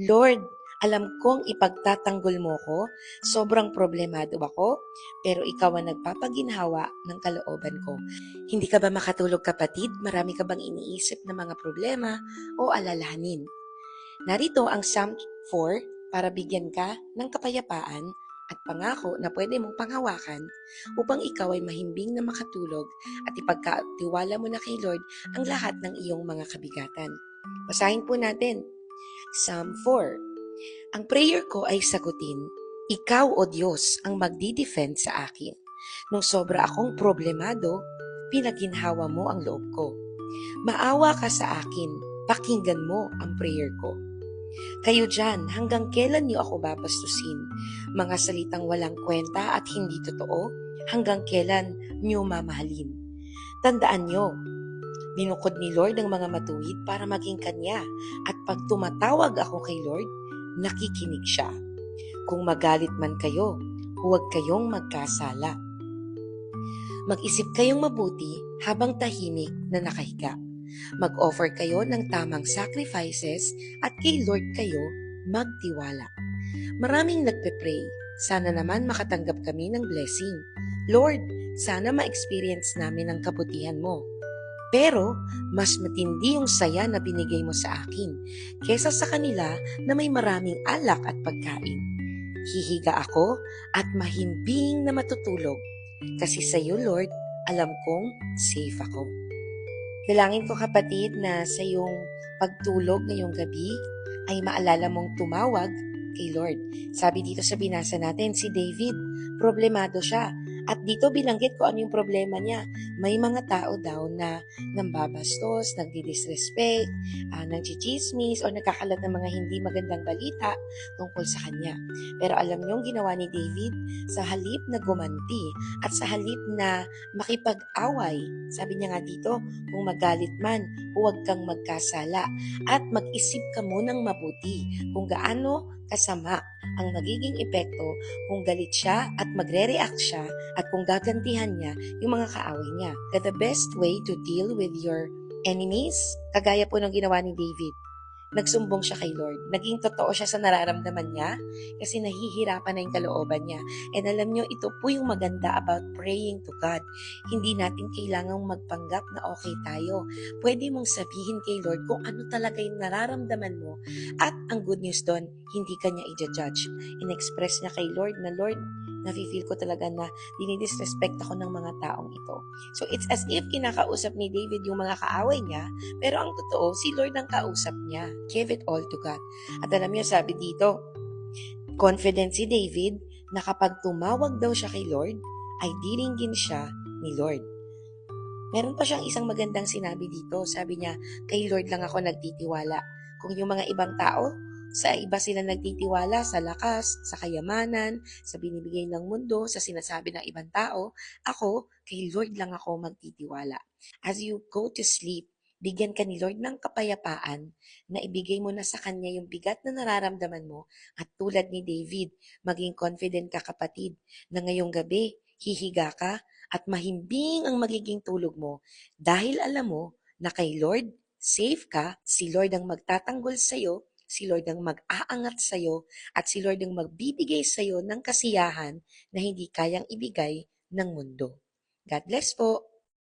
Lord, alam kong ipagtatanggol mo ko, sobrang problemado ako, pero ikaw ang nagpapaginhawa ng kalooban ko. Hindi ka ba makatulog kapatid? Marami ka bang iniisip na mga problema o alalahanin? Narito ang Psalm 4 para bigyan ka ng kapayapaan at pangako na pwede mong panghawakan upang ikaw ay mahimbing na makatulog at ipagkatiwala mo na kay Lord ang lahat ng iyong mga kabigatan. Basahin po natin. Psalm 4 Ang prayer ko ay sagutin, Ikaw, O Diyos, ang magdi-defend sa akin. Nung sobra akong problemado, pinaginhawa mo ang loob ko. Maawa ka sa akin, pakinggan mo ang prayer ko. Kayo dyan, hanggang kailan niyo ako babastusin? Mga salitang walang kwenta at hindi totoo, hanggang kailan niyo mamahalin? Tandaan niyo, binukod ni Lord ang mga matuwid para maging Kanya at pag tumatawag ako kay Lord, nakikinig siya. Kung magalit man kayo, huwag kayong magkasala. Mag-isip kayong mabuti habang tahimik na nakahiga. Mag-offer kayo ng tamang sacrifices at kay Lord kayo magtiwala. Maraming nagpe-pray. Sana naman makatanggap kami ng blessing. Lord, sana ma-experience namin ang kabutihan mo. Pero, mas matindi yung saya na binigay mo sa akin kesa sa kanila na may maraming alak at pagkain. Hihiga ako at mahimbing na matutulog kasi sa iyo, Lord, alam kong safe ako. Dalangin ko kapatid na sa iyong pagtulog ngayong gabi ay maalala mong tumawag kay Lord. Sabi dito sa binasa natin, si David, problemado siya. At dito bilanggit ko ano yung problema niya. May mga tao daw na nambabastos, nagdi-disrespect, uh, nagchichismis, o nagkakalat ng mga hindi magandang balita tungkol sa kanya. Pero alam niyo yung ginawa ni David, sa halip na gumanti at sa halip na makipag-away, sabi niya nga dito, kung magalit man, huwag kang magkasala at mag-isip ka munang mabuti kung gaano kasama ang magiging epekto kung galit siya at magre-react siya at kung gagantihan niya yung mga kaaway niya. That the best way to deal with your enemies, kagaya po ng ginawa ni David, nagsumbong siya kay Lord. Naging totoo siya sa nararamdaman niya kasi nahihirapan na yung kalooban niya. And alam niyo, ito po yung maganda about praying to God. Hindi natin kailangang magpanggap na okay tayo. Pwede mong sabihin kay Lord kung ano talaga yung nararamdaman mo. At ang good news doon, hindi ka niya i-judge. In-express niya kay Lord na, Lord, nafe-feel ko talaga na dinidisrespect ako ng mga taong ito. So it's as if kinakausap ni David yung mga kaaway niya, pero ang totoo, si Lord ang kausap niya. Give it all to God. At alam niyo, sabi dito, confident si David na kapag tumawag daw siya kay Lord, ay diringgin siya ni Lord. Meron pa siyang isang magandang sinabi dito. Sabi niya, kay Lord lang ako nagtitiwala. Kung yung mga ibang tao, sa iba sila nagtitiwala sa lakas, sa kayamanan, sa binibigay ng mundo, sa sinasabi ng ibang tao. Ako, kay Lord lang ako magtitiwala. As you go to sleep, bigyan ka ni Lord ng kapayapaan na ibigay mo na sa Kanya yung bigat na nararamdaman mo at tulad ni David, maging confident ka kapatid na ngayong gabi, hihiga ka at mahimbing ang magiging tulog mo dahil alam mo na kay Lord, safe ka, si Lord ang magtatanggol sa iyo, si Lord ang mag-aangat sa iyo, at si Lord ang magbibigay sa iyo ng kasiyahan na hindi kayang ibigay ng mundo. God bless po!